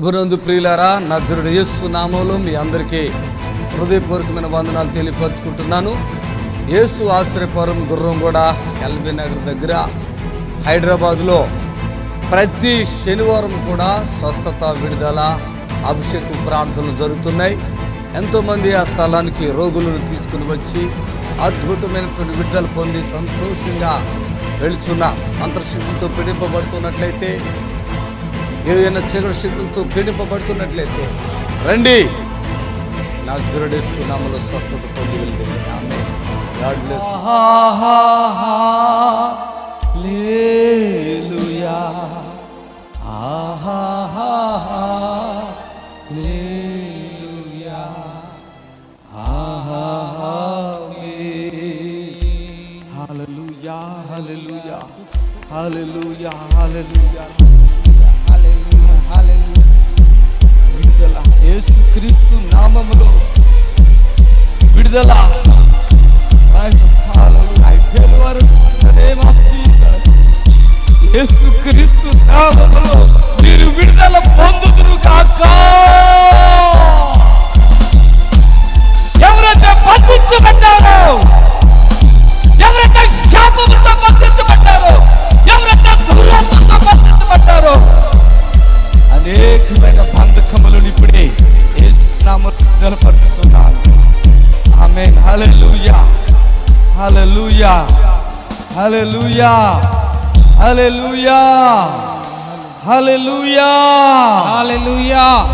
ప్రభునందు ప్రియులారా నజరుడు యేసు నామంలో మీ అందరికీ హృదయపూర్వకమైన వందనాలు తెలియపరుచుకుంటున్నాను. యేసు ఆశ్రయపురం గుర్రం కూడా ఎల్బీ నగర్ దగ్గర హైదరాబాద్లో ప్రతి శనివారం కూడా స్వస్థత విడుదల అభిషేకం ప్రార్థనలు జరుగుతున్నాయి. ఎంతోమంది ఆ స్థలానికి రోగులను తీసుకుని వచ్చి అద్భుతమైనటువంటి విడుదల పొంది సంతోషంగా వెళుచున్న అంతర్శక్తితో పీడింపబడుతున్నట్లయితే ఏదైనా చీకటి శక్తులతో పీడింపబడుతున్నట్లయితే రండి. నా జురడిస్తున్నాములో స్వస్థత పొంది వెళ్తే ఆమె గాడ్ బ్లెస్ లేలుయా లేలుయా హల్లెలూయా హల్లెలూయా హల్లెలూయా హల్లెలూయా హల్లెలూయా యేసుక్రీస్తు నామములో విడుదల. యేసుక్రీస్తు నామములో మీరు విడుదల పొందుదురు కాక హల్లెలూయా. హల్లెలూయా. హల్లెలూయా. హల్లెలూయా.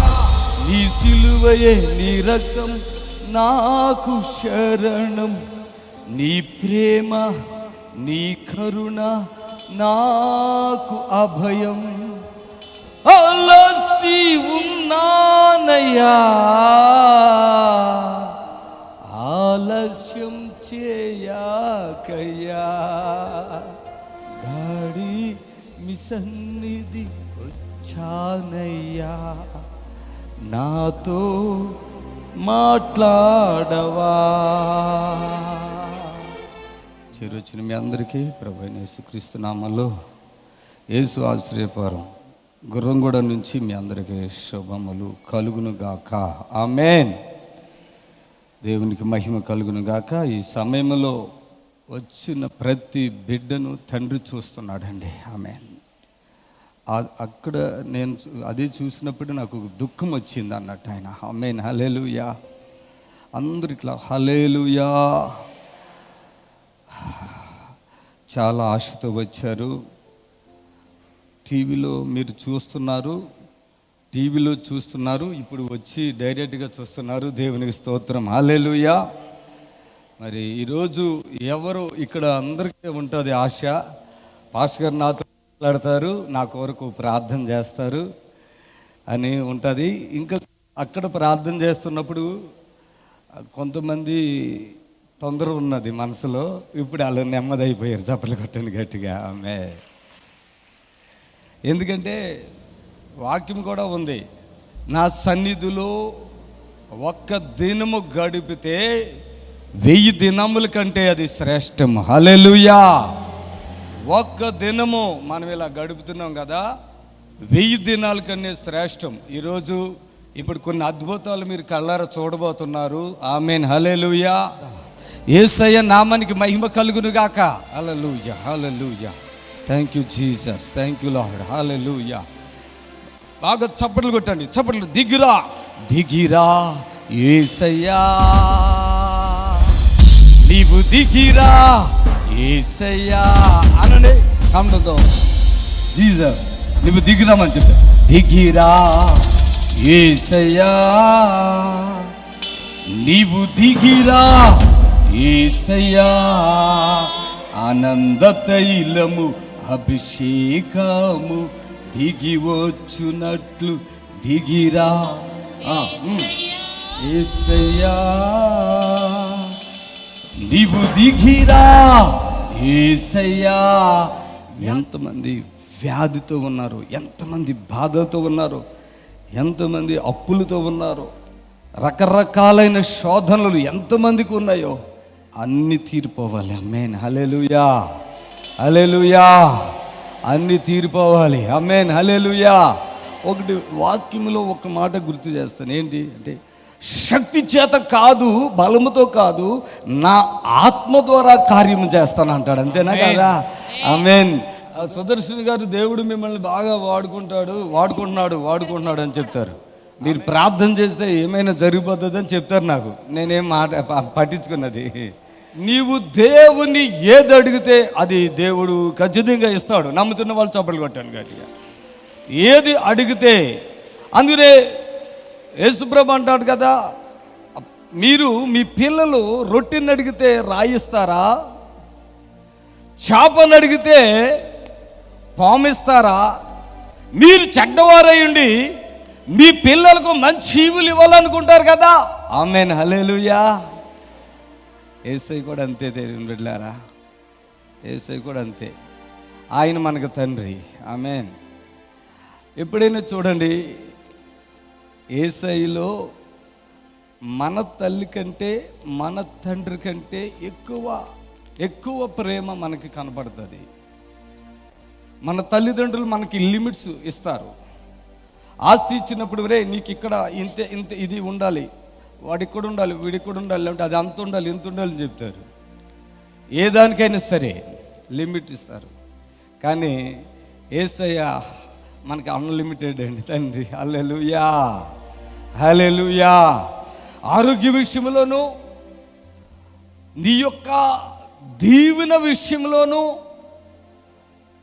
నీ సిలువయే నీ రక్తం నాకు శరణం. నీ ప్రేమ నీ కరుణ నాకు అభయం. అలసి ఉన్నానయ్యా. ఆలస్యం చేయకయ్యా గాడి మీ సన్నిధి వచ్చానయ్యా. నాతో మాట్లాడవా. చేరొచ్చిన మీ అందరికీ ప్రభు యేసుక్రీస్తు నామలో యేసు ఆశ్రయపురం. గుర్రంగూడ నుంచి మీ అందరికీ శుభములు కలుగును గాక ఆమెన్. దేవునికి మహిమ కలుగును గాక ఈ సమయంలో వచ్చిన ప్రతి బిడ్డను తండ్రి చూస్తున్నాడండి. ఆమె అక్కడ నేను చూ- అది చూసినప్పుడు నాకు దుఃఖం వచ్చింది అన్నట్టు ఆయన. ఆమెన్. హలేలుయా అందరు ఇట్లా హలేలుయా చాలా ఆశతో వచ్చారు. టీవీలో మీరు చూస్తున్నారు. టీవీలో చూస్తున్నారు ఇప్పుడు వచ్చి డైరెక్ట్గా చూస్తున్నారు. దేవునికి స్తోత్రం. హాలేలుయా మరి ఈరోజు ఎవరు ఇక్కడ అందరికీ ఉంటుంది ఆశ? పాస్ గారు నాతో మాట్లాడతారు నా కొరకు ప్రార్థన చేస్తారు అని ఉంటుంది. ఇంకా అక్కడ ప్రార్థన చేస్తున్నప్పుడు కొంతమంది తొందర ఉన్నది మనసులో. ఇప్పుడు వాళ్ళు నెమ్మది అయిపోయారు చప్పలు కొట్టండి గట్టిగా. ఆమె ఎందుకంటే వాక్యం కూడా ఉంది. నా సన్నిధిలో ఒక్క దినము గడిపితే వెయ్యి దినముల కంటే అది శ్రేష్టం. హలెలుయా ఒక్క దినము మనం ఇలా గడుపుతున్నాం కదా వెయ్యి దినాల కన్నా శ్రేష్టం. ఈరోజు ఇప్పుడు కొన్ని అద్భుతాలు మీరు కళ్ళార చూడబోతున్నారు. ఆమెన్. హలెలుయా ఏసయ్య నామానికి మహిమ కలుగునుగాక. Hallelujah hallelujah thank you Jesus thank you Lord hallelujah బాగా చప్పట్లు కొట్టండి. చప్పట్లు దిగిరా. దిగిరా ఏసయ్యా. నీవు దిగిరా ఏసయ్యా. అనని కమ్ముతో జీసస్ నువ్వు దిగుదామని చెప్పా. దిగిరా ఏసయ్యా. నీవు దిగిరా ఏసయ్యా. ఆనంద తైలము అభిషేకము దిగి వచ్చునట్లు దిగిరా ఏసయ్యా నీవు దిగిరా. ఏసయ్యా ఎంతమంది వ్యాధితో ఉన్నారు ఎంతమంది బాధతో ఉన్నారు ఎంతమంది అప్పులతో ఉన్నారు రకరకాలైన శోధనలు ఎంతమందికి ఉన్నాయో అన్ని తీరిపోవాలి. అమ్మేన్ హలెలుయా హలెలుయా అన్ని తీరిపోవాలి. అమ్మేన్ హలెలుయా ఒకటి వాక్యములో ఒక మాట గుర్తు చేస్తాను. ఏంటి? అంటే శక్తి చేత కాదు బలముతో కాదు నా ఆత్మ ద్వారా కార్యం చేస్తాను అంటాడు. అంతేనా కదా? ఆమెన్ సుదర్శన్ గారు దేవుడు మిమ్మల్ని బాగా వాడుకుంటాడు వాడుకుంటున్నాడు వాడుకుంటున్నాడు అని చెప్తారు. మీరు ప్రార్థన చేస్తే ఏమైనా జరిగిపోతుంది అని చెప్తారు నాకు. నేనేం మాట పట్టించుకున్నది. నీవు దేవుని ఏది అడిగితే అది దేవుడు ఖచ్చితంగా ఇస్తాడు. నమ్ముతున్న వాళ్ళు చప్పట్లు కొట్టాను గట్టిగా. ఏది అడిగితే అందుకనే యేసుప్రభు అంటాడు కదా మీరు మీ పిల్లలు రొట్టెని అడిగితే రాయిస్తారా? చేపను అడిగితే పామిస్తారా? మీరు చెడ్డవారయ్యండి మీ పిల్లలకు మంచి ఈవులు ఇవ్వాలనుకుంటారు కదా. ఆమెన్. హలేలుయా ఏసై కూడా అంతే తెలియని బిడ్డారా ఏసై కూడా అంతే. ఆయన మనకు తండ్రి. ఆమెన్. ఎప్పుడైనా చూడండి ఏసైలో మన తల్లి కంటే మన తండ్రి కంటే ఎక్కువ ఎక్కువ ప్రేమ మనకి కనపడుతుంది మన తల్లిదండ్రులు మనకి లిమిట్స్ ఇస్తారు. ఆస్తి ఇచ్చినప్పుడు రే నీకు ఇక్కడ ఇంత ఇంత ఇది ఉండాలి. వాడి కూడా ఉండాలి వీడికి కూడా ఉండాలి అంటే అది అంత ఉండాలి ఇంత ఉండాలి అని చెప్తారు. ఏ దానికైనా సరే లిమిట్ ఇస్తారు. కానీ ఏసయ్య మనకి అన్లిమిటెడ్ అండి తండ్రి. హల్లెలూయా హల్లెలూయా. ఆరోగ్య విషయంలోనూ నీ యొక్క దీవెన విషయంలోనూ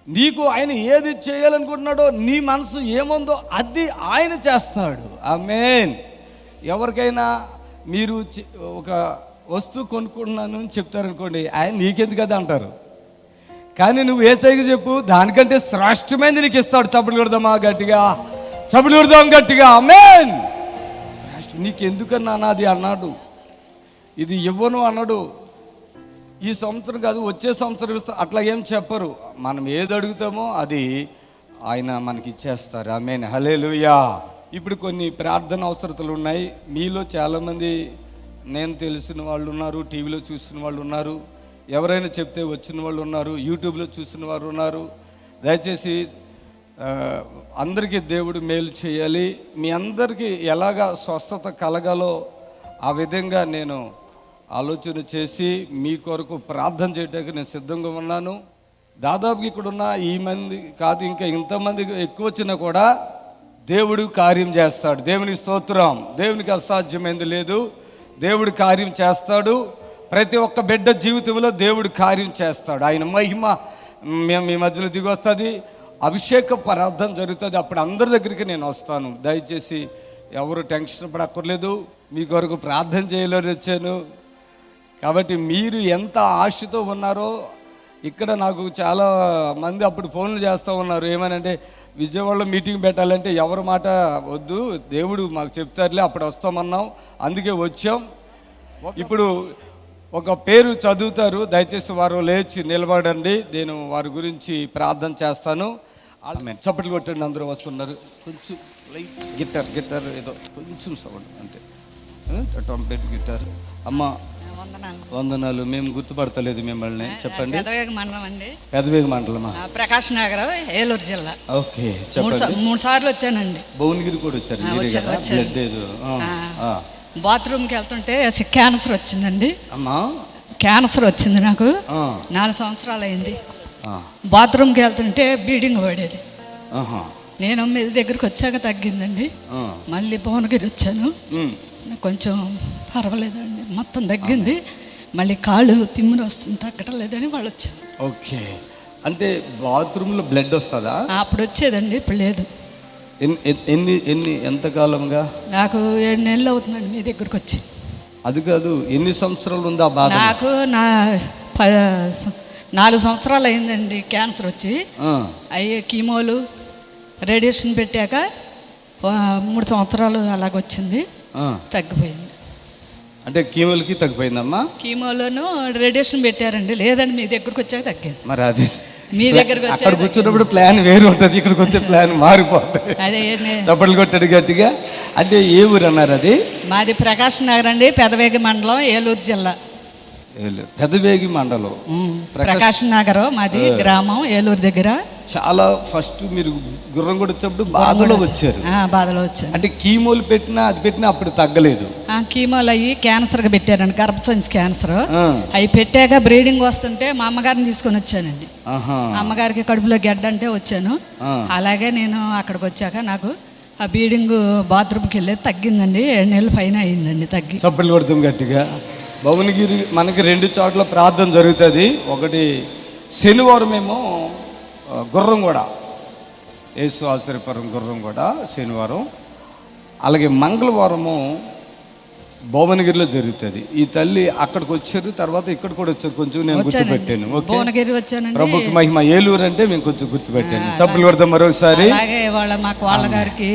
నీకు ఆయన ఏది చేయాలనుకుంటున్నాడో నీ మనసు ఏముందో అది ఆయన చేస్తాడు. ఆమెన్. ఎవరికైనా మీరు ఒక వస్తువు కొనుక్కుంటున్నాను అని చెప్తారనుకోండి ఆయన నీకెందుకు కదా అంటారు. కానీ నువ్వు ఏ సైకి చెప్పు దానికంటే శ్రేష్టమైనది నీకు ఇస్తాడు చప్పుడు కొడదామా గట్టిగా? చప్పుడు కొడదాం గట్టిగా ఆమెన్! శ్రేష్ఠ నీకెందుకన్నా నాది అన్నాడు. ఇది ఇవ్వను అన్నాడు. ఈ సంవత్సరం కాదు వచ్చే సంవత్సరం ఇస్తా అట్లా ఏం చెప్పరు. మనం ఏది అడుగుతామో అది ఆయన మనకి ఇచ్చేస్తారు. ఆమె హలేలుయా ఇప్పుడు కొన్ని ప్రార్థన అవసరతలు ఉన్నాయి. మీలో చాలామంది నేను తెలిసిన వాళ్ళు ఉన్నారు టీవీలో చూసిన వాళ్ళు ఉన్నారు. ఎవరైనా చెప్తే వచ్చిన వాళ్ళు ఉన్నారు యూట్యూబ్లో చూసిన వారు ఉన్నారు. దయచేసి అందరికీ దేవుడు మేలు చేయాలి. మీ అందరికీ ఎలాగా స్వస్థత కలగాలో ఆ విధంగా నేను ఆలోచన చేసి మీ కొరకు ప్రార్థన చేయడానికి నేను సిద్ధంగా ఉన్నాను. దాదాపు ఇక్కడున్న ఈ మంది కాదు ఇంకా ఇంతమంది ఎక్కువ వచ్చినా కూడా దేవుడు కార్యం చేస్తాడు. దేవునికి స్తోత్రం. దేవునికి అసాధ్యమైంది లేదు. దేవుడు కార్యం చేస్తాడు. ప్రతి ఒక్క బిడ్డ జీవితంలో దేవుడు కార్యం చేస్తాడు. ఆయన మహిమ మేము మీ మధ్యలో దిగి వస్తుంది అభిషేక పరార్థం జరుగుతుంది. అప్పుడు అందరి దగ్గరికి నేను వస్తాను. దయచేసి ఎవరు టెన్షన్ పడక్కర్లేదు. మీ కొరకు ప్రార్థన చేయలేని వచ్చాను. కాబట్టి మీరు ఎంత ఆశతో ఉన్నారో ఇక్కడ నాకు చాలా మంది అప్పుడు ఫోన్లు చేస్తూ ఉన్నారు. ఏమనంటే విజయవాడలో మీటింగ్ పెట్టాలంటే ఎవరి మాట వద్దు. దేవుడు మాకు చెప్తారులే అప్పుడు వస్తామన్నాం. అందుకే వచ్చాం. ఇప్పుడు ఒక పేరు చదువుతారు. దయచేసి వారు లేచి నిలబడండి. నేను వారి గురించి ప్రార్థన చేస్తాను. చప్పట్లు కొట్టండి అందరూ వస్తున్నారు. కొంచెం లైట్ గిటార్ గిటార్ ఏదో కొంచెం సౌండ్ అంటే ట్రంపెట్ గిటార్. అమ్మ వందనాలు. వందనాలు. మేము గుర్తుపడతలేదు మిమ్మల్ని. చెప్పండి. పెదవేగ మండలం అండి పెదవేగ మండలమా ప్రకాష్ నగర్ ఏలూరు జిల్లా. ఓకే చెప్పండి. మూడు సార్లు వచ్చానండి. భువనగిరి కూడా వచ్చారు. బాత్రూమ్కి వెళ్తుంటే క్యాన్సర్ వచ్చిందండి. అమ్మా. క్యాన్సర్ వచ్చింది నాకు. నాలుగు సంవత్సరాలు అయింది. బాత్రూమ్కి వెళ్తుంటే బ్లీడింగ్ పడేది. నేను మీ దగ్గరికి వచ్చాక తగ్గిందండి. మళ్ళీ భువనగిరి వచ్చాను. కొంచెం పర్వాలేదండి. మొత్తం తగ్గింది. మళ్ళీ కాళ్ళు తిమ్మిరి వస్తుంది తగ్గటం లేదని వాళ్ళు వచ్చారు. ఓకే. అంటే బాత్రూంలో బ్లడ్ వస్తుందా? అప్పుడు వచ్చేదండి ఇప్పుడు లేదు. ఎన్ని ఎన్ని- ఎంతకాలంగా నాకు ఏడు నెలలు అవుతుందండి మీ దగ్గరికి వచ్చి. అది కాదు ఎన్ని సంవత్సరాలు ఉందా బాధ? నాకు నా నాలుగు సంవత్సరాలు అయిందండి క్యాన్సర్ వచ్చి. అయ్యే కీమోలు రేడియేషన్ పెట్టాక మూడు సంవత్సరాలు అలాగొచ్చింది. తగ్గిపోయింది. అంటే కీమోలకి తగ్గిపోయిందమ్మా? కీమోలోను రేడియేషన్ పెట్టారండి. లేదండి మీ దగ్గరకు వచ్చాక తగ్గింది మరి అది మీ దగ్గరకు అక్కడ కూర్చున్నప్పుడు ప్లాన్ వేరు ఉంటుంది ఇక్కడికి వచ్చే ప్లాన్ మారిపోతుంది. అదే చప్పట్లు కొట్టాడు గట్టిగా. అంటే ఏ ఊరు అన్నారు అది? మాది ప్రకాష్ నగర్ అండి పెదవేగి మండలం ఏలూరు జిల్లా. పెదవేగి మండలం. ఉమ్, ప్రకాష్ నగర్ మాది గ్రామం ఏలూరు దగ్గర. చాలా ఫస్ట్ మీరు గుర్రం కూడా వచ్చినప్పుడు బాధలో వచ్చారు. బాధలో వచ్చాను. అంటే కీమోలు పెట్టినా అది పెట్టినా అప్పుడు తగ్గలేదు. ఆ కీమోలు అయ్యి క్యాన్సర్గా పెట్టారండి గర్భసంచి క్యాన్సర్. అవి పెట్టాక బ్రీడింగ్ వస్తుంటే మా అమ్మగారిని తీసుకొని వచ్చానండి. అమ్మగారికి కడుపులో గెడ్డ అంటే వచ్చాను. అలాగే నేను అక్కడికి వచ్చాక నాకు ఆ బీడింగ్ బాత్రూమ్కి వెళ్ళేది తగ్గిందండి ఏడు నెలల పైన అయిందండి తగ్గి. చప్పట్లు కొడుతాం గట్టిగా. భువనగిరి మనకి రెండు చోట్ల ప్రార్థన జరుగుతుంది. ఒకటి శనివారం ఏమో గుర్రం కూడా యేసు ఆశ్చర్యపురం గుర్రం కూడా శనివారం. అలాగే మంగళవారము భువనగిరిలో జరుగుతుంది. ఈ తల్లి అక్కడికి వచ్చారు తర్వాత ఇక్కడ కూడా వచ్చారు. కొంచెం నేను గుర్తుపెట్టాను భువనగిరి వచ్చానండి. ప్రభుకి మహిమ. ఏలూరు అంటే మేము కొంచెం గుర్తుపెట్టాను. చప్పట్లు కొడతాం మరొకసారి అలాగే వాళ్ళ మాకు వాళ్ళ గారికి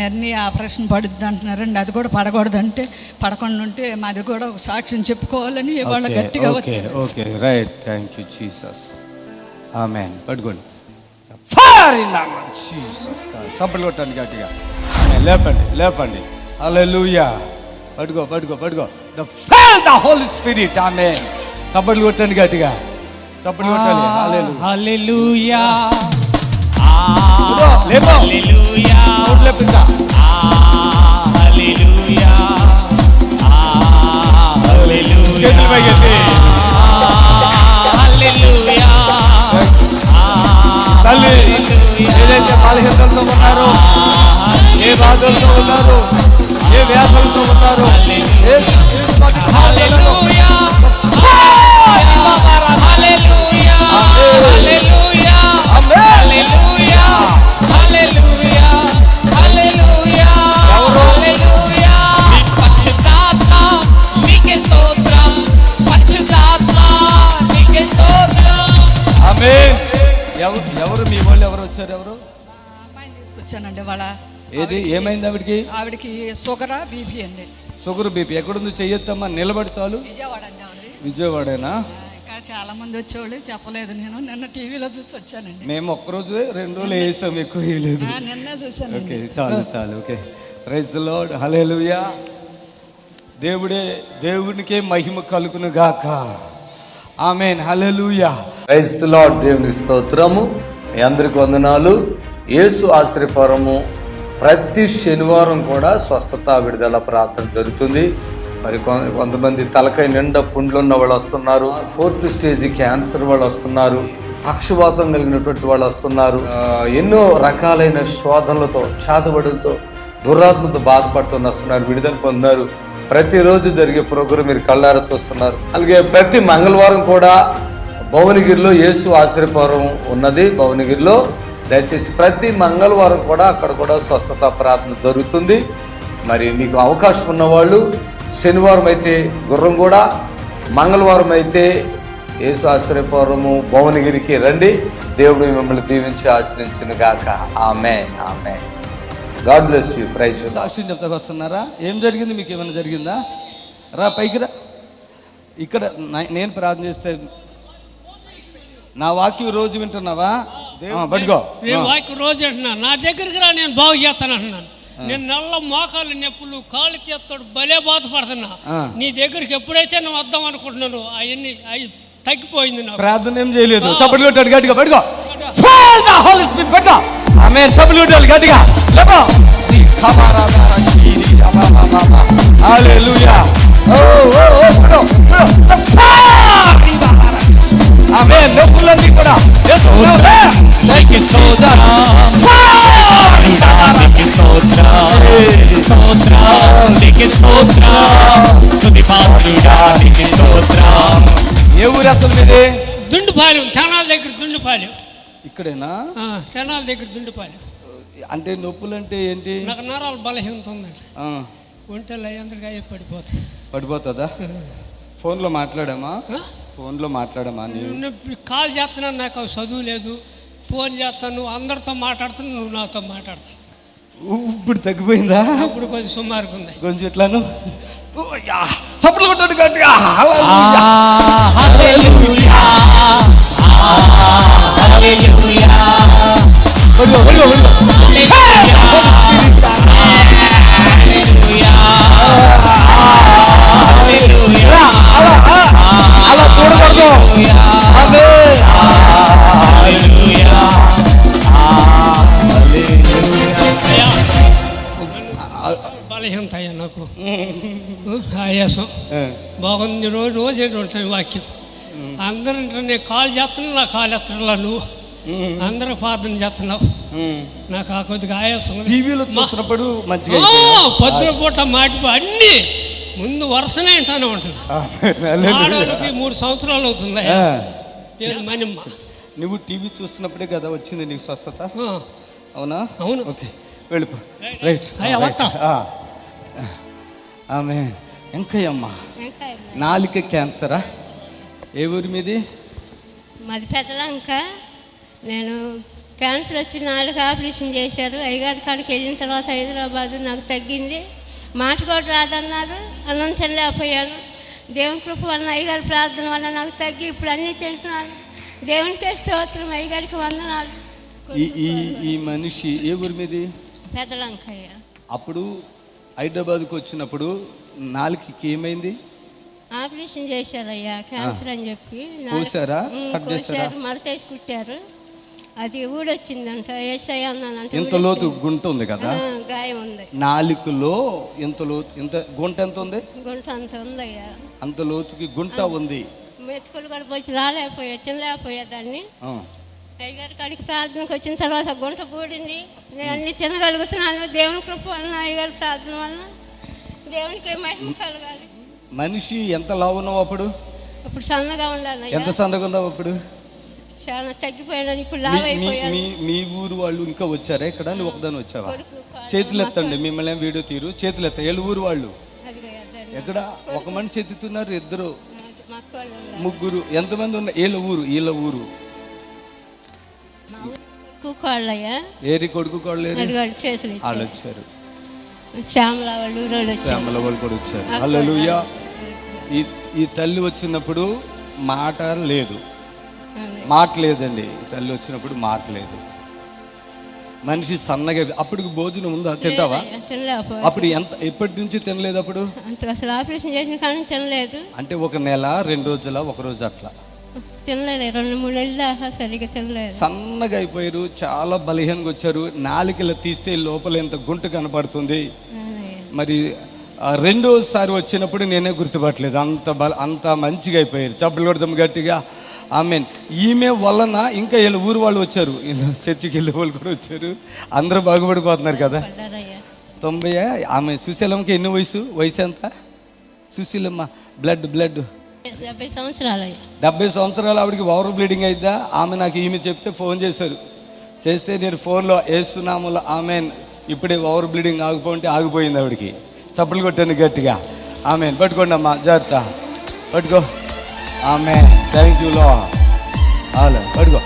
నిర్ణయ ఆపరేషన్ పడుద్ది అంటున్నారండి. అది కూడా పడకూడదు అంటే పడకుండా ఉంటే మాది కూడా ఒక సాక్ష్యం చెప్పుకోవాలని వాళ్ళ గట్టిగా okay okay. Right. Thank you Jesus. Amen పట్టుకోండి ఫైర్ ఇన్ జీసస్ చప్పట్లు కొట్టండి గట్టిగా. లేపండి లేపండి. హల్లెలూయా పట్టుకో పట్టుకో పట్టుకో. The fire the holy spirit ఆమె చప్పట్లు కొట్టండి గట్టిగా చప్పట్లు కొట్టాలి. హల్లెలూయా హల్లెలూయా లేపో. హల్లెలూయా లేపించా హల్లెలూయా హల్లెలూయా చేతులు. హల్లెలూయా తల్లి ఏదైతే బాధలతో ఉన్నారో ఏ బాధలతో ఉన్నారు ఏ వ్యాధులతో ఉన్నారు ఏ వాళ్ళు ఎవరు? అమ్మాయిని తీసుకొచ్చానండి వాళ్ళ ఏది? ఏమైంది ఆవిడకి? ఆవిడకి షుగరా బీపీ అండి. Sugar BP. ఎక్కడుంది? చెయ్యొద్దమ్మా. నిలబడి చాలు. విజయవాడ అండి విజయవాడేనా? ఇంకా చాలా మంది వచ్చేవాళ్ళు చెప్పలేదు నేను. నిన్న టీవీలో చూసి వచ్చానండి. మేము ఒక్కరోజు రెండు రోజులు వేసాం ఎక్కువ వేయలేదు. నిన్నే చూశానండి. ఓకే చాలు చాలు ఓకే. ప్రైజ్ లార్డ్ హల్లెలూయా దేవుడే దేవునికే మహిమ కలుగును గాక ఆమెన్ హల్లెలూయా ప్రైజ్ లార్డ్ దేవునికి స్తోత్రము. మీ అందరికి వందనాలు. యేసు ఆశ్రయపురము ప్రతి శనివారం కూడా స్వస్థత విడుదల ప్రార్థన జరుగుతుంది. మరి కొంతమంది తలకాయ నిండా పుండ్లు ఉన్న వాళ్ళు వస్తున్నారు. ఫోర్త్ స్టేజ్ క్యాన్సర్ వాళ్ళు వస్తున్నారు. పక్షవాతం కలిగినటువంటి వాళ్ళు వస్తున్నారు. ఎన్నో రకాలైన శోధనలతో ఛాతబడులతో దురాత్మతో బాధపడుతున్న వస్తున్నారు విడుదల పొందారు. ప్రతిరోజు జరిగే ప్రోగ్రాం మీరు కళ్ళారా చూస్తున్నారు. అలాగే ప్రతి మంగళవారం కూడా భువనగిరిలో యేసు ఆశ్రయపురం ఉన్నది. భువనగిరిలో దయచేసి ప్రతి మంగళవారం కూడా అక్కడ కూడా స్వస్థత ప్రార్థన జరుగుతుంది. మరి మీకు అవకాశం ఉన్నవాళ్ళు శనివారం అయితే గుర్రం కూడా మంగళవారం అయితే యేసు ఆశ్రయపురము భువనగిరికి రండి. దేవుడు మిమ్మల్ని దీవించి ఆశ్రయించిన గాక. ఆమె ఆమె గాడ్ బ్లెస్ యూ. ప్రైజ్ సాక్ష్యం చెప్తాకు వస్తున్నారా? ఏం జరిగింది? మీకు ఏమైనా జరిగిందా? రా పైకి రా. ఇక్కడ నేను ప్రార్థన చేస్తే నా వాక్యం రోజు వింటున్నావా? పట్టుకో. నేను వాక్యం రోజు అంటున్నా నా దగ్గరికి రా నేను బాగు చేస్తాను అంటున్నాను. నేను నెల మోకాలు నొప్పులు కాళ్ళు చేస్తాడు భలే బాధపడుతున్నా. నీ దగ్గరికి ఎప్పుడైతే నువ్వు వద్దాం అనుకుంటున్నాను అవన్నీ అవి తగ్గిపోయింది ప్రార్థన ఏం చేయలేదు. చప్పట్లు కొట్టాడు గట్టిగా పట్టుకో. Fill the Holy Spirit, పట్టుకో. ఆమె చప్పట్లు కొట్టాలి గట్టిగా. బా. హల్లెలూయా ఓ ఓ ఓ కూడా ఎత్తుకున్నావులే. నీకే స్తోత్రం నీకే స్తోత్రం స్తోత్రం నీకే స్తోత్రం స్తుతి పాత్రుడా నీకే స్తోత్రం ఏ ఊరు అసలు మీది దుండుపాలెం తెనాల దగ్గర దుండుపాలెం. ఇక్కడేనా? ఆ, తెనాల దగ్గర దుండుపాలెం. అంటే నొప్పులు అంటే ఏంటి? నాకు నరాలు బలహీనత ఉందండి. ఆ, ఒంటెలు అయ్యేందుకు అయ్యే పడిపోతాయి. పడిపోతుందా? ఫోన్లో మాట్లాడామా? ఫోన్లో మాట్లాడమా కాల్ చేస్తున్నాను నాకు అవి చదువు లేదు. ఫోన్ చేస్తాను అందరితో మాట్లాడుతాను నువ్వు నాతో మాట్లాడతావు ఇప్పుడు తగ్గిపోయిందా? అప్పుడు కొంచెం సుమారుగా ఉంది. కొంచెం ఎట్లాను? ఓ, యా. చప్పట్లు కొట్టాడు గట్టిగా. హల్లెలూయా నాకు? బాగుంది రోజు రోజు ఏంటి ఉంటాయి వాక్యం. అందరూ నేను కాలు చేస్తున్నా నా కాలు చేస్తున్నా నువ్వు? అందరూ ప్రార్థన చేస్తున్నావు? నాకు ఆ కొద్దిగా ఆయాసం టీవీలో చూసినప్పుడు మంచిగా పొద్దున పూట మాటి అన్నీ ముందు వరుసనే వింటానే ఉంటుంది. ఆడవాళ్ళకి మూడు సంవత్సరాలు అవుతుంది. నువ్వు టీవీ చూస్తున్నప్పుడే కదా వచ్చింది నీకు స్వస్థత? ఆ, అవునా? అవును. ఓకే వెళ్ళిపో. రైట్. ఆమె ఎంకయ్యమ్మ నాలిక క్యాన్సరా? ఏ ఊరి మీది? మాది పెద్దలంక. నేను క్యాన్సర్ వచ్చి నాలుగు ఆపరేషన్ చేశారు. అయ్యగారి కాడికి వెళ్ళిన తర్వాత హైదరాబాద్ నాకు తగ్గింది. మాట కూడా రాదన్నారు అన్నం తినలేకపోయాను దేవుని కృప వలన అయ్యగారి ప్రార్థన వల్ల నాకు తగ్గి ఇప్పుడు అన్నీ తింటున్నాను. దేవునికే స్తోత్రం అయ్యగారికి వందనాలు. ఈ ఈ ఈ మనిషి ఏ ఊరి మీది? పెద్దలంకయ్య అప్పుడు హైదరాబాద్కి వచ్చినప్పుడు నాలుకకి ఏమైంది? ఆపరేషన్ చేశారయ్యా క్యాన్సర్ అని చెప్పి. నాలుగు- చేశారా? కోసారు మడతేసి కుట్టారు. అది ఊడొచ్చిందంట అన్నానంటే ఇంత లోతు గుంట ఉంది కదా? గాయం ఉంది. నాలుకలో ఇంత లోతు ఇంత గుంట ఎంత ఉంది? గుంట అంత ఉందయ్యా. అంత లోతుకి గుంట ఉంది. మెతుకులు కూడా పోయి రాలేకపోయా తినలేకపోయా దాన్ని. ఆ. అయ్యగారి కాడికి ప్రార్థనకు వచ్చిన తర్వాత గుంట పూడింది నేను అన్ని తినగలుగుతున్నాను దేవుని కృప వలన అయ్యగారి ప్రార్థన వలన. దేవునికి మహిమ కలగాలి. మనిషి ఎంత లావు ఉన్నావు అప్పుడు ఇప్పుడు సన్నగా ఉండాలి ఎంత సన్నగా ఉన్నావు అప్పుడు? చాలా తగ్గిపోయాను ఇప్పుడు మీ- లావ్ మీ అయిపోయాను మీ మీ ఊరు వాళ్ళు ఇంకా వచ్చారా ఇక్కడ? నువ్వు ఒకదాని వచ్చావా? చేతులు ఎత్తండి మిమ్మల్ని వీడియో తీరు చేతులు ఎత్త ఏళ్ళు ఊరు వాళ్ళు. ఎక్కడ? ఒక మనిషి ఎత్తుతున్నారు ఇద్దరు. ముగ్గురు. ఎంతమంది ఉన్నారు వీళ్ళ ఊరు వీళ్ళ ఊరు? ఏరి కొడుకు కోళ్ళు వాళ్ళు. వచ్చారు. శ్యామల వాళ్ళు శ్యామల కూడా వచ్చారు. హల్లెలూయా. ఈ ఈ తల్లి వచ్చినప్పుడు మాట లేదు. మాట లేదండి ఈ తల్లి వచ్చినప్పుడు మాట లేదు మనిషి సన్నగా అప్పటికి భోజనం ఉందా? తింటావా? అప్పుడు. ఎంత ఎప్పటి నుంచి తినలేదు అప్పుడు? అసలు ఆపరేషన్ చేసిన కానీ తినలేదు. అంటే ఒక నెల రెండు రోజుల ఒక రోజు అట్లా. తినలేదు రెండు మూడు నెలలు దాకా సరిగ్గా తినలేదు. సన్నగా అయిపోయారు చాలా బలహీనంగా వచ్చారు. నాలుకలు తీస్తే లోపల ఎంత గుంట కనపడుతుంది. మరి రెండోసారి వచ్చినప్పుడు నేనే గుర్తుపట్టలేదు. అంత బల అంత మంచిగా అయిపోయారు. చప్పులు కొడతాం గట్టిగా. ఆమె ఈమె వలన ఇంకా వీళ్ళ ఊరు వాళ్ళు వచ్చారు. చర్చికి వెళ్ళే వాళ్ళు కూడా వచ్చారు. అందరూ బాగుపడిపోతున్నారు కదా. తొంభై ఆమె సుశీలమ్మకి ఎన్ని వయసు? వయసు ఎంత? సుశీలమ్మ బ్లడ్ బ్లడ్ డెబ్బై సంవత్సరాలయ్యా. డెబ్బై సంవత్సరాలు ఆవిడకి ఓవర్ బ్లీడింగ్ అయిద్దా? ఆమె నాకు ఈమె చెప్తే ఫోన్ చేశారు. చేస్తే నేను ఫోన్లో వేస్తున్నాముల ఆమె ఇప్పుడే ఓవర్ బ్లీడింగ్ ఆగిపోంటే ఆగిపోయింది ఆవిడకి. చప్పలు కొట్టాను గట్టిగా. ఆమె పట్టుకోండి అమ్మా జాగ్రత్త. పట్టుకో. ఆమె థ్యాంక్ యూ లో హలో పట్టుకో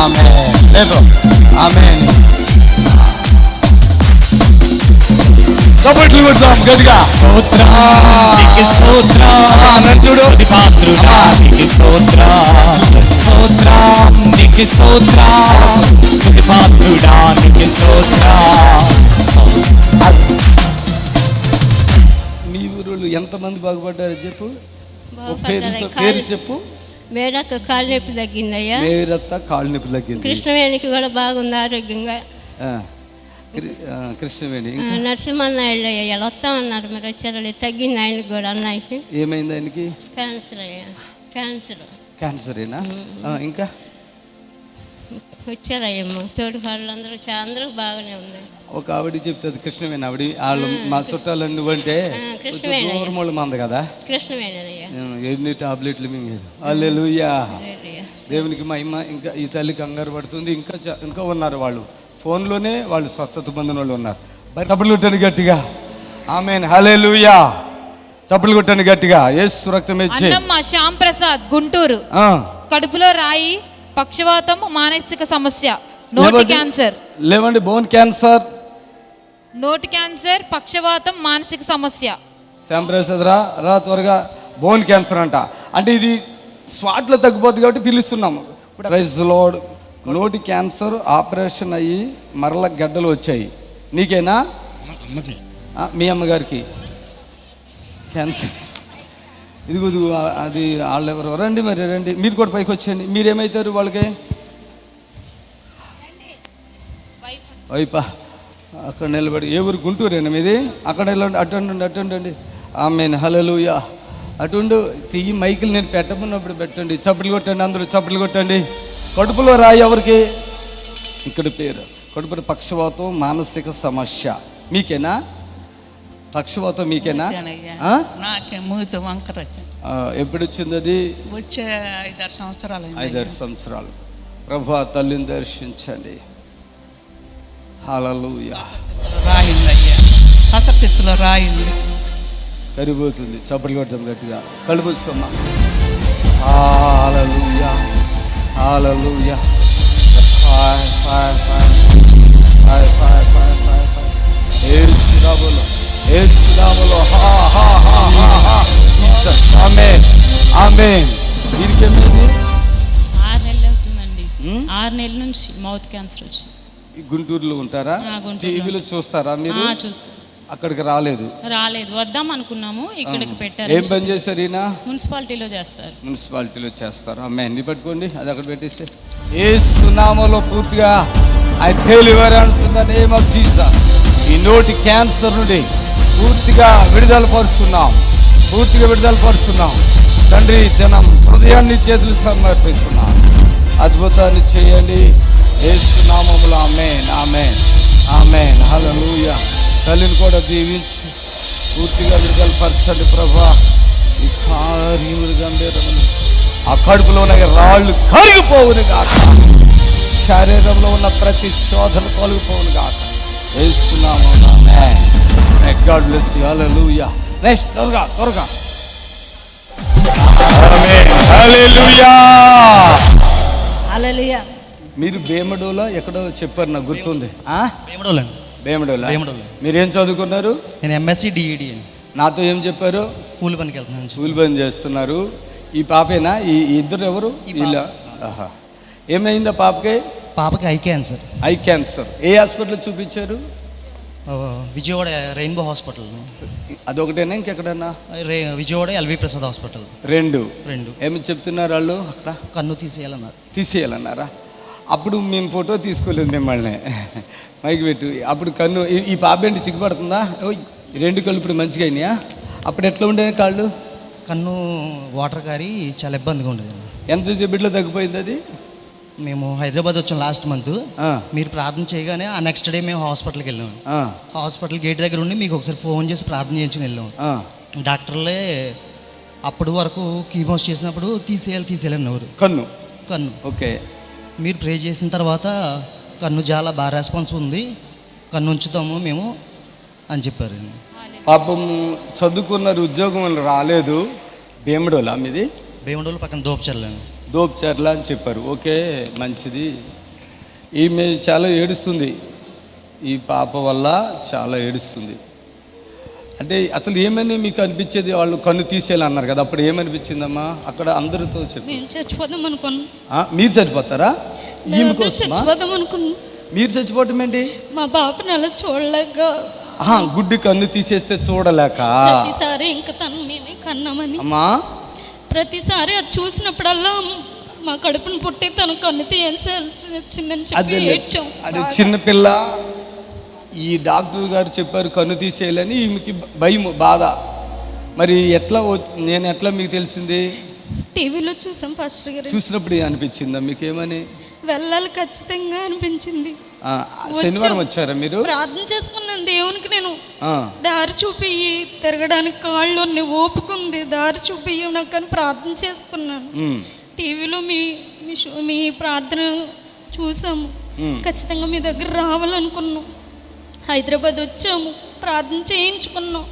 ఆమె లేకో ఆమె చప్పట్లు కొడతాం గట్టిగా స్తోత్రానికి స్తోత్రానంతుడు పాత్రుడానికి స్తోత్రానికి స్తోత్రం స్తుతి పాత్రుడానికి స్తోత్రం మీ ఊరు ఎంతమంది బాగుపడ్డారు చెప్పు. పేరు చెప్పు. మేరకు కాలు నొప్పి తగ్గిందయ్యా. మేరత్త కాళ్ళు నొప్పి తగ్గింది. కృష్ణవేణికి కూడా బాగుంది ఆరోగ్యంగా. కృష్ణవేణి నరసింహన్న వెళ్ళయ్యా ఇలా వస్తామన్నారు మరి వచ్చారు. తగ్గింది ఆయనకి కూడా అన్నయ్యకి ఏమైంది ఆయనకి? క్యాన్సర్ అయ్యా. క్యాన్సర్. క్యాన్సరేనా? ఇంకా? వచ్చారయ్యమ్మ. తోడు వాళ్ళందరూ అందరూ బాగానే ఉంది ఒక ఆవిడ చెప్తుంది కృష్ణవేణి ఆవిడ వాళ్ళు మా చుట్టాలు నువ్వంటే. దూరం వాళ్ళు మంది కదా. కృష్ణవేణయ్యా ఎన్ని టాబ్లెట్లు మింగేది అల్లెలుయ్యా దేవునికి మహిమ ఇంకా ఈ తల్లి కంగారు పడుతుంది ఇంకా ఇంకా ఉన్నారు వాళ్ళు. ఫోన్లోనే వాళ్ళు స్వస్థత పొందిన వాళ్ళు ఉన్నారు. మరి చప్పట్లు కొట్టండి గట్టిగా. ఆమె హలేలుయా చప్పట్లు కొట్టండి గట్టిగా. ఏసు రక్తం ఇచ్చి. అన్నమ్మ శ్యామ్ ప్రసాద్ గుంటూరు. ఆ, కడుపులో రాయి పక్షవాతం మానసిక సమస్య. నోటి. క్యాన్సర్. లేవండి బోన్ క్యాన్సర్ నోటి క్యాన్సర్ పక్షవాతం మానసిక సమస్య. శాంప్రసాద్ రా త్వరగా. బోన్ క్యాన్సర్ అంట. అంటే ఇది స్పాట్లో తగ్గిపోద్ది కాబట్టి పిలుస్తున్నాము. ప్రైజ్ లోడ్ నోటి క్యాన్సర్ ఆపరేషన్ అయ్యి మరల గడ్డలు వచ్చాయి. నీకేనా? మీ అమ్మగారికి. క్యాన్సర్ ఇదిగో ఇదిగో అది వాళ్ళు ఎవరు రండి మరి రండి. మీరు కూడా పైకి వచ్చేయండి. మీరేమవుతారు వాళ్ళకి? వైపా అక్కడ నిలబడి ఏ ఊరు? గుంటూరేనా మీది? అక్కడ నిలబడి అటెండండి అటుండండి ఆమె హలలుయా అటుండు తీయి మైకులు నేను పెట్టమన్నప్పుడు పెట్టండి. చప్పట్లు కొట్టండి అందరూ చప్పట్లు కొట్టండి. కడుపులో రాయి ఎవరికి? ఇక్కడ పేరు. కడుపులో పక్షవాతం మానసిక సమస్య. మీకేనా? పక్షవాతం మీకేనా? మూత వంకర ఎప్పుడు వచ్చింది అది వచ్చే ఐదారు సంవత్సరాలు ఐదారు సంవత్సరాలు. ప్రభా తల్లిని దర్శించండి. హలలుయ. రాయింది అయ్యా హసపిత్తులో రాయింది. కరిగిపోతుంది. చప్పట్లు కొడతాం గట్టిగా. కళ్ళు పూసుకోమ్మా hallelujah. Hallelujah. Fire fire fire amen దీనికేమైంది ఆరు నెలలు అవుతుందండి? ఆరు నెలల నుంచి మౌత్ క్యాన్సర్ వచ్చి ఈ గుంటూరులో ఉంటారా. టీవీలో చూస్తారా మీరు? చూస్తాం. అక్కడికి రాలేదు. రాలేదు. వద్దాం అనుకున్నాము. ఇక్కడికి పెట్టారు ఏం పని చేశారు ఈయన? మున్సిపాలిటీలో చేస్తారు. మున్సిపాలిటీలో చేస్తారు. అమ్మాయి ఎన్ని పట్టుకోండి అది అక్కడ పెట్టేస్తే. ఏ సునామలో పూర్తిగా I deliverance in the name of Jesus ఈ నోటి క్యాన్సర్ నుండి పూర్తిగా విడుదల పరుస్తున్నాం. పూర్తిగా విడుదల పరుస్తున్నాం. తండ్రి జనం హృదయాన్ని చేతులు సమర్పిస్తున్నాను అద్భుతాన్ని చేయండి. ఏసునామములు ఆమె ఆమె ఆమె హల్లెలూయా. తల్లిని కూడా దీవించి పూర్తిగా విడుదల ప్రభా. ఈ కార్యములు గంభీరములు ఆ కడుపులో ఉన్న రాళ్ళు కరిగిపోవును కాక శరీరంలో ఉన్న ప్రతి శోధన తొలగిపోవును వేసుకున్నాము వేస్తున్నాము గాడ్ బ్లెస్ యు నెక్స్ట్ త్వరగా త్వరగా. మీరు భీమడోలో ఎక్కడో చెప్పారు నాకు గుర్తుంది. ఆ? భీమడోలండి భీమడోలా భీమడోలు. మీరేం చదువుకున్నారు? నేను ఎంఎస్సి డిఈడి అండి. నాతో ఏం చెప్పారు? కూలి పనికి వెళ్తున్నాను స్కూల్ బంద్ చేస్తున్నారు. ఈ పాపేనా? ఈ ఇద్దరు ఎవరు? ఆహా. ఏమైందా పాపకి? పాపకి ఐ క్యాన్సర్. Eye cancer. ఏ హాస్పిటల్ చూపించారు? Vijayawada Rainbow Hospital. అదొకటేనా ఇంకెక్కడన్నా? రే విజయవాడ ఎల్వి ప్రసాద్ హాస్పిటల్. రెండు. రెండు. ఏమి చెప్తున్నారు వాళ్ళు అక్కడ? కన్ను తీసేయాలన్నారు. తీసేయాలన్నారా? అప్పుడు మేము ఫోటో తీసుకోలేదు మిమ్మల్ని. మైకి పెట్టు. అప్పుడు కన్ను ఈ- ఈ పాప ఏంటి సిగ్గుపడుతుందా రెండు కళ్ళు ఇప్పుడు మంచిగా అయినాయా అప్పుడు ఎట్లా ఉండేవి కాళ్ళు? కన్ను వాటర్ కారి చాలా ఇబ్బందిగా ఉండేది. ఎంత సేపట్లో తగ్గిపోయింది అది? మేము హైదరాబాద్ వచ్చాం లాస్ట్ మంత్ మీరు ప్రార్థన చేయగానే ఆ నెక్స్ట్ డే మేము హాస్పిటల్కి వెళ్ళాం. హాస్పిటల్ గేట్ దగ్గర ఉండి మీకు ఒకసారి ఫోన్ చేసి ప్రార్థన చేయించుకుని వెళ్ళాం. డాక్టర్లే అప్పటి వరకు కీమోస్ చేసినప్పుడు తీసేయాలి తీసేయాలి అన్నారు. కన్ను. కన్ను. ఓకే. మీరు ప్రే చేసిన తర్వాత కన్ను చాలా బాగా రెస్పాన్స్ ఉంది. కన్ను ఉంచుతాము మేము అని చెప్పారు. పాపం చదువుకున్నారు ఉద్యోగం రాలేదు. భీముడోలా మీది? భీమడోలు పక్కన దోపచర్లని దోప్చర్ల అని చెప్పారు. ఓకే మంచిది. ఈమె చాలా ఏడుస్తుంది. ఈ పాప వల్ల చాలా ఏడుస్తుంది. అంటే అసలు ఏమని మీకు అనిపించేది? వాళ్ళు కన్ను తీసేయాలన్నారు కదా అప్పుడు ఏమనిపించిందమ్మా? అక్కడ అందరితో చెప్పు. చచ్చిపోదాం అనుకున్నాం. మీరు చచ్చిపోదాం అనుకున్నాం. మీరు చచ్చిపోవటం ఏంటి? మా బాబుని అలా చూడలేక. గుడ్డి కన్ను తీసేస్తే చూడలేక. ఇంకా తను మేమే కన్నామని. అమ్మా ప్రతిసారి అది చూసినప్పుడల్లా మా కడుపును పుట్టి తను కన్ను తీయాల్సి వచ్చిందని చెప్పి అది ఏడ్చాం. అది చిన్నపిల్ల ఈ డాక్టర్ గారు చెప్పారు కన్ను తీసేయాలని ఈమెకి భయం బాధ. మరి ఎట్లా నేను ఎట్లా మీకు తెలిసింది? టీవీలో చూసాం ఫస్ట్ గారు. చూసినప్పుడు అనిపించిందా మీకు ఏమని వెళ్ళాలి ఖచ్చితంగా అనిపించింది. శనివారం వచ్చారా మీరు? ప్రార్థన చేసుకున్నాను. దేవునికి నేను దారి చూపి తిరగడానికి కాళ్ళు ఓపుకుంది దారి చూపి నాకు అని ప్రార్థన చేసుకున్నాను. టీవీలో మీ మీ షో- మీ ప్రార్థన చూసాము. ఖచ్చితంగా మీ దగ్గర రావాలనుకున్నాం. హైదరాబాద్ వచ్చాము. ప్రార్థన చేయించుకున్నాం.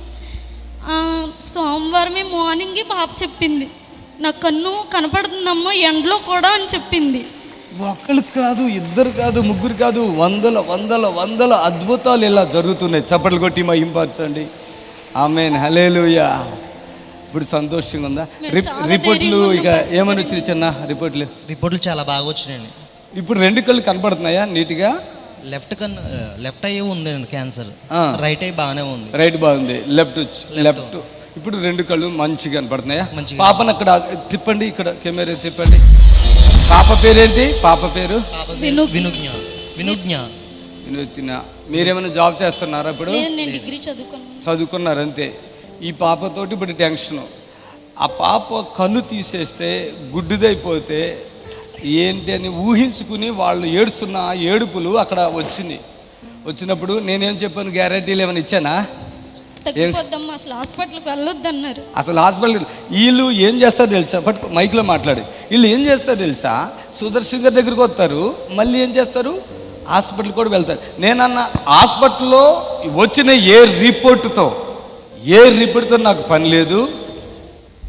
సోమవారమే మార్నింగే పాప చెప్పింది. నా కన్ను కనపడుతుందమ్మా ఎండలో కూడా అని చెప్పింది. ఒకళ్ళు కాదు ఇద్దరు కాదు ముగ్గురు కాదు వందల వందల వందల అద్భుతాలు ఇలా జరుగుతున్నాయి. చప్పట్లు కొట్టి మా ఇంపరచండి ఆమె హలేలుయా ఇప్పుడు సంతోషంగా ఉందా? రిపోర్ట్లు ఇక ఏమని వచ్చినాయి చిన్న రిపోర్ట్లు? రిపోర్ట్లు చాలా బాగా వచ్చినాయండి. ఇప్పుడు రెండు కళ్ళు కనపడుతున్నాయా నీట్గా? లెఫ్ట్ కన్ను లెఫ్ట్ అయ్యే ఉందండి క్యాన్సర్. ఆ. రైట్ అయ్యి బాగానే ఉంది. రైట్ బాగుంది. Left left. ఇప్పుడు రెండు కళ్ళు మంచిగా కనపడుతున్నాయా. పాపను అక్కడ తిప్పండి ఇక్కడ కెమెరా తిప్పండి. పాప పేరేంటి? పాప పేరు? వినుజ్ఞ. వినుజ్ఞ. వినుజ్ఞ. మీరేమైనా జాబ్ చేస్తున్నారా ఇప్పుడు? లేదు నేను డిగ్రీ చదువుకున్నాను. చదువుకున్నారు అంతే. ఈ పాపతోటి ఇప్పుడు టెన్షను. ఆ పాప కన్ను తీసేస్తే గుడ్డిదైపోతే ఏంటి అని ఊహించుకుని వాళ్ళు ఏడుస్తున్న ఏడుపులు అక్కడ వచ్చినాయి వచ్చినప్పుడు నేనేం చెప్పాను గ్యారంటీలు ఏమైనా ఇచ్చానా? తగ్గిపోద్దమ్మా అసలు హాస్పిటల్కి వెళ్ళొద్దు అన్నారు అసలు హాస్పిటల్ వీళ్ళు ఏం చేస్తారో తెలుసా? బట్ మైక్లో మాట్లాడి. వీళ్ళు ఏం చేస్తారో తెలుసా? సుదర్శన్ గారి దగ్గరికి వస్తారు మళ్ళీ ఏం చేస్తారు? హాస్పిటల్ కూడా వెళ్తారు. నేనన్న హాస్పిటల్లో వచ్చిన ఏ రిపోర్ట్తో ఏ రిపోర్ట్తో నాకు పని లేదు.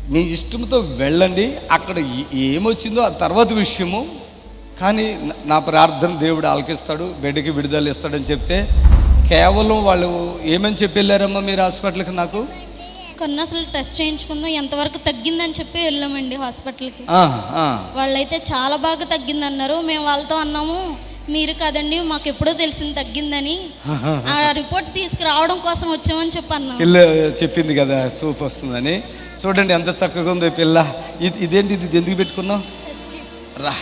మీ ఇష్టంతో వెళ్ళండి. అక్కడ ఏమొచ్చిందో ఆ తర్వాత విషయము. కానీ నా- నా ప్రార్థన దేవుడు ఆలకిస్తాడు బిడ్డకి విడుదల ఇస్తాడని చెప్తే కేవలం వాళ్ళు ఏమని చెప్పి వెళ్ళారమ్మా మీరు హాస్పిటల్కి నాకు? కన్ను అసలు టెస్ట్ చేయించుకుందాం ఎంతవరకు తగ్గిందని చెప్పి వెళ్ళామండి హాస్పిటల్కి. వాళ్ళైతే చాలా బాగా తగ్గింది అన్నారు మేము వాళ్ళతో అన్నాము మీరు కదండి మాకు ఎప్పుడో తెలిసింది తగ్గిందని. ఆ రిపోర్ట్ తీసుకురావడం కోసం వచ్చామని చెప్పి అన్నాం. పిల్ల చెప్పింది కదా సూప్ వస్తుందని. చూడండి ఎంత చక్కగా ఉందో పిల్ల. ఇది ఇదేంటి ఇది? ఎందుకు పెట్టుకున్నావు? రా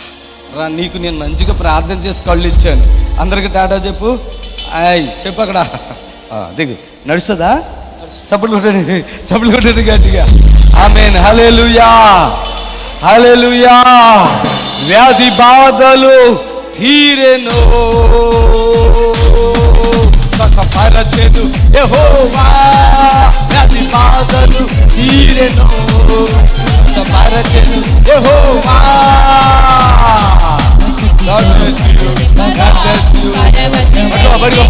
రా నీకు నేను మంచిగా ప్రార్థన చేసి కళ్ళు ఇచ్చాను. అందరికి టాటా చెప్పు. ఆయ్ చెప్పు అక్కడ. దిగు. నడుస్తుందా? చప్పట్లు కొట్టండి చప్పట్లు కొట్టండి గట్టిగా. ఆమెన్. హలేలుయా హలేలుయా వ్యాధి బాధలు తీరెను. స్వస్థపరచెను యెహోవా వ్యాధి బాధలు తీరెను. స్వస్థపరచెను యెహోవా. God bless you. God bless you. పడుకో,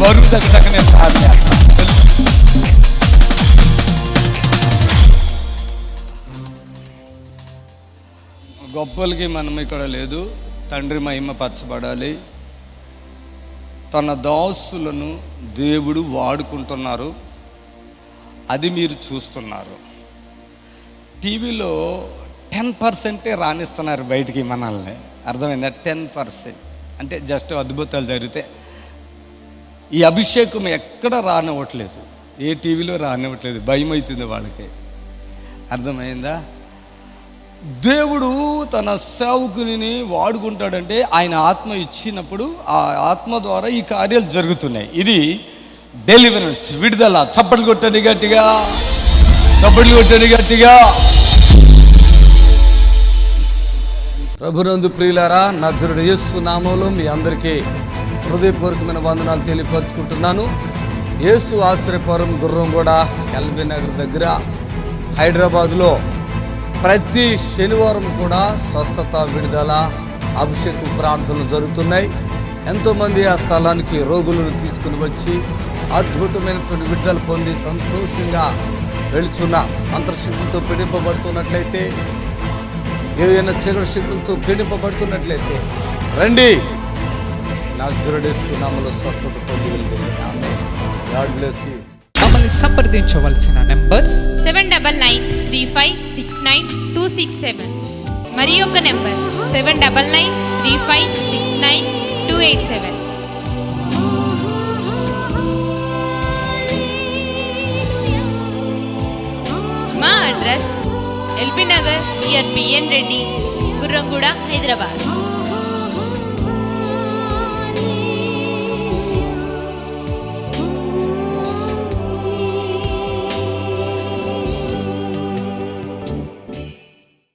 బరువు తగ్గనే స్టార్ట్ గొప్పలకి మనం ఇక్కడ లేదు. తండ్రి మహిమ పరచబడాలి. తన దాసులను దేవుడు వాడుకుంటున్నారు. అది మీరు చూస్తున్నారు. టీవీలో టెన్ పర్సెంటే రాణిస్తున్నారు బయటికి మనల్ని. అర్థమైందా? Ten percent. అంటే జస్ట్ అద్భుతాలు జరిగితే. ఈ అభిషేకం ఎక్కడ రానివ్వట్లేదు. ఏ టీవీలో రానివ్వట్లేదు. భయం అవుతుంది వాళ్ళకి. అర్థమైందా? దేవుడు తన సేవకుని వాడుకుంటాడంటే ఆయన ఆత్మ ఇచ్చినప్పుడు ఆ ఆత్మ ద్వారా ఈ కార్యాలు జరుగుతున్నాయి. ఇది డెలివరెన్స్ విడుదల. చప్పట్లు కొట్టండి గట్టిగా. చప్పట్లు కొట్టండి గట్టిగా. ప్రభునందు ప్రియులారా నజరుడు యేసు నామంలో మీ అందరికీ హృదయపూర్వకమైన వందనాలు తెలియపరుచుకుంటున్నాను. యేసు ఆశ్రయపురం గుర్రం కూడా ఎల్బీ నగర్ దగ్గర హైదరాబాద్లో ప్రతి శనివారం కూడా స్వస్థత విడుదల అభిషేకం ప్రార్థనలు జరుగుతున్నాయి. ఎంతోమంది ఆ స్థలానికి రోగులను తీసుకుని వచ్చి అద్భుతమైనటువంటి విడుదల పొంది సంతోషంగా వెళుచున్న అంతర్శక్తితో పీడింపబడుతున్నట్లయితే ఏదైనా చీకటి శక్తులతో పీడింపబడుతున్నట్లయితే రండి. నా జురడిస్తున్నాములో స్వస్థత పొంది వెళ్తుంది ఆమె గాడ్ బ్లెస్ యూ. మమ్మల్ని సంప్రదించవలసిన numbers seven double nine three five six nine two six seven. మరి ఒక number seven double nine three five six nine two eight seven. మా address LB Nagar near BN Reddy Gurramguda Hyderabad.